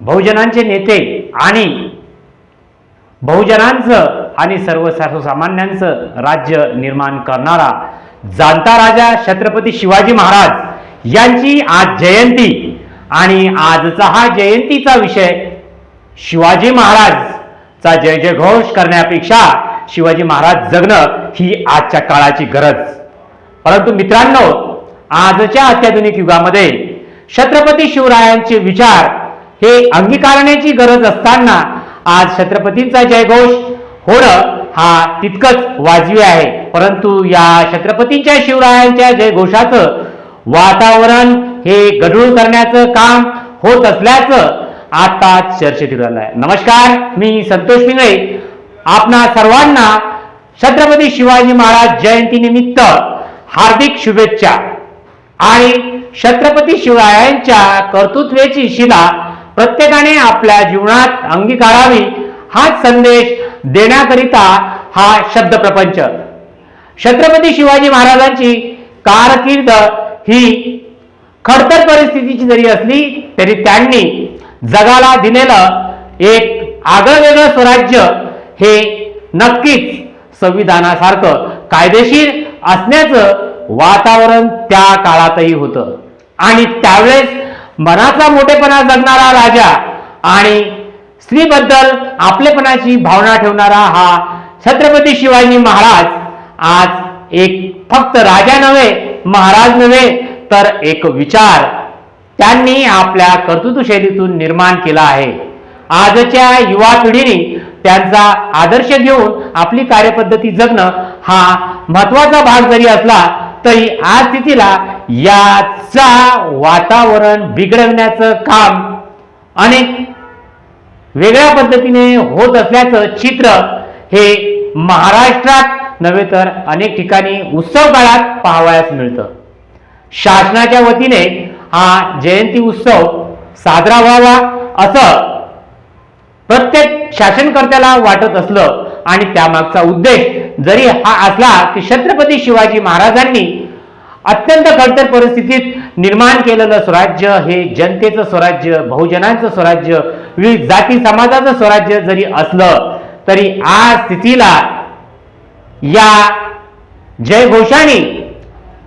बहुजनांचे नेते आणि बहुजनांचं आणि सर्व सर्वसामान्यांचं राज्य निर्माण करणारा जाणता राजा छत्रपती शिवाजी महाराज यांची आज जयंती आणि आजचा हा जयंतीचा विषय शिवाजी महाराजचा जय जयघोष करण्यापेक्षा शिवाजी महाराज जगणं ही आजच्या काळाची गरज. परंतु मित्रांनो आजच्या अत्याधुनिक युगामध्ये छत्रपती शिवरायांचे विचार हे अंगीकारण्याची गरज असताना आज छत्रपतींचा जयघोष होणं हा तितकंच वाजवी आहे. परंतु या छत्रपतींच्या शिवरायांच्या जयघोषाचं वातावरण हे गढूळ करण्याचं काम होत असल्याचं आता चर्चेत येऊ राहिलं आहे नमस्कार मी संतोष पिंगळे. आपणा सर्वांना छत्रपती शिवाजी महाराज जयंतीनिमित्त हार्दिक शुभेच्छा. आणि छत्रपती शिवरायांच्या कर्तृत्वेची शिला प्रत्येकाने आपल्या जीवनात अंगीकारावी हाच संदेश देण्याकरिता हा शब्द प्रपंच. छत्रपती शिवाजी महाराजांची कारकीर्द ही खडतर परिस्थितीची जरी असली तरी त्यांनी जगाला दिलेलं एक आगळं वेगळं स्वराज्य हे नक्कीच संविधानासारखं कायदेशीर असण्याचं वातावरण त्या काळातही होतं. आणि त्यावेळेस मनाचा मोठेपणा जगणारा राजा आणि स्त्रीबद्दल आपलेपणाची भावना ठेवणारा हा छत्रपती शिवाजी महाराज आज एक फक्त राजा नव्हे महाराज नव्हे तर एक विचार त्यांनी आपल्या कर्तृत्वशैलीतून निर्माण केला आहे. आजच्या युवा पिढीने त्यांचा आदर्श घेऊन आपली कार्यपद्धती जगणं हा महत्त्वाचा भाग जरी असला तरी आज स्थितीला याचा वातावरण बिघडवण्याचं काम अनेक वेगळ्या पद्धतीने होत असल्याचं चित्र हे महाराष्ट्रात नव्हे तर अनेक ठिकाणी उत्सव काळात पाहावयास मिळतं. शासनाच्या वतीने हा जयंती उत्सव साजरा व्हावा असं प्रत्येक शासनकर्त्याला वाटत असलं आणि त्यामागचा उद्देश जरी हा असला की छत्रपती शिवाजी महाराजांनी अत्यंत खडतर परिस्थितीत निर्माण केलेलं स्वराज्य हे जनतेचं स्वराज्य बहुजनांचं स्वराज्य विविध जाती समाजाचं स्वराज्य जरी असलं तरी आज स्थितीला या जयघोषाने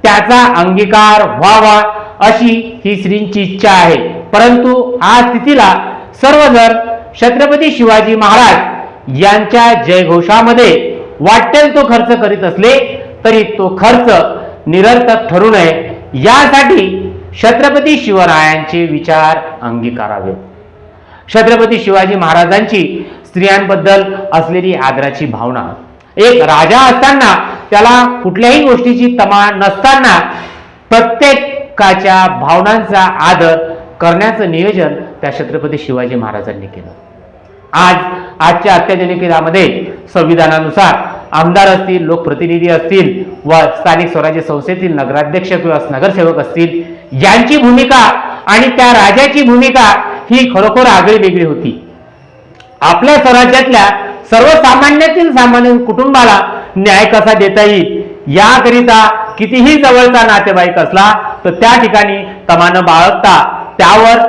त्याचा अंगीकार व्हावा अशी ही श्रींची इच्छा आहे. परंतु आज स्थितीला सर्वजण छत्रपती शिवाजी महाराज यांच्या जयघोषामध्ये वाटेल तो खर्च करीत असले तरी तो खर्च निरर्थक ठरू नये. यासाठी छत्रपती शिवरायांचे विचार अंगीकारावे. छत्रपती शिवाजी महाराजांची स्त्रियांबद्दल असलेली आदराची भावना. एक राजा असताना त्याला कुठल्याही गोष्टीची तमा नसताना प्रत्येकाच्या भावनांचा आदर करण्याचं नियोजन त्या छत्रपती शिवाजी महाराजांनी केलं. आज आजच्या अत्याधुनिक युगामध्ये संविधानानुसार आमदार असतील लोकप्रतिनिधी असतील व स्थानिक स्वराज्य संस्थेतील नगराध्यक्ष किंवा नगरसेवक असतील यांची भूमिका आणि त्या राजाची भूमिका ही खरोखर आगळी वेगळी होती. आपल्या स्वराज्यातल्या सर्वसामान्यातील सामान्य कुटुंबाला न्याय कसा देता येईल याकरिता कितीही जवळचा नातेवाईक असला तर त्या ठिकाणी तमानं बाळगता त्यावर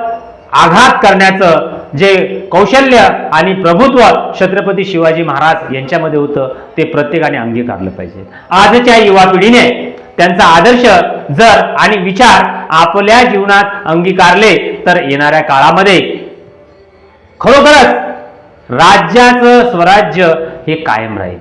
आघात करण्याचं जे कौशल्य आणि प्रभुत्व छत्रपती शिवाजी महाराज यांच्यामध्ये होतं ते प्रत्येकाने अंगीकारलं पाहिजे. आजच्या युवा पिढीने त्यांचा आदर्श जर आणि विचार आपल्या जीवनात अंगीकारले तर येणाऱ्या काळामध्ये खरोखरच राज्याचं स्वराज्य हे कायम राहील.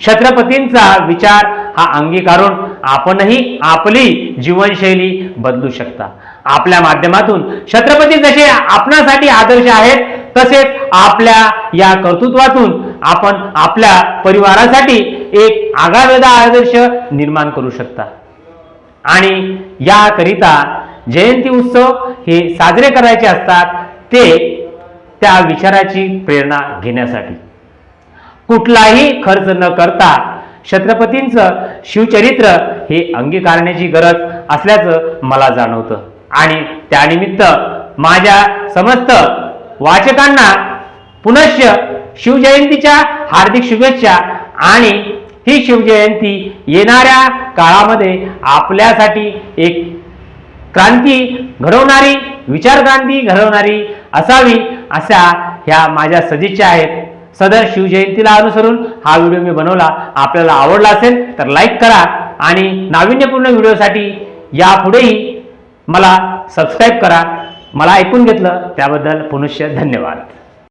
छत्रपतींचा विचार हा अंगीकारून आपणही आपली जीवनशैली बदलू शकता. आपल्या माध्यमातून. छत्रपती जसे आपणासाठी आदर्श आहेत तसेच आपल्या या कर्तृत्वातून आपण आपल्या परिवारासाठी एक आगावेदा आदर्श निर्माण करू शकता. आणि याकरिता जयंती उत्सव हे साजरे करायचे असतात ते त्या विचाराची प्रेरणा घेण्यासाठी. कुठलाही खर्च न करता छत्रपतींचं शिवचरित्र हे अंगीकारण्याची गरज असल्याचं मला जाणवतं. आणि त्यानिमित्त माझ्या समस्त वाचकांना पुनश्च शिवजयंतीच्या हार्दिक शुभेच्छा. आणि ही शिवजयंती येणाऱ्या काळामध्ये आपल्यासाठी एक क्रांती घडवणारी विचारक्रांती घडवणारी असावी अशा ह्या माझ्या सदिच्छा आहेत. सदर शिवजयंतीला अनुसरून हा व्हिडिओ मी बनवला. आपल्याला आवडला असेल तर लाईक करा आणि नाविन्यपूर्ण व्हिडिओसाठी यापुढेही मला सबस्क्राईब करा. मला ऐकून घेतलं. त्याबद्दल पुनश्च धन्यवाद.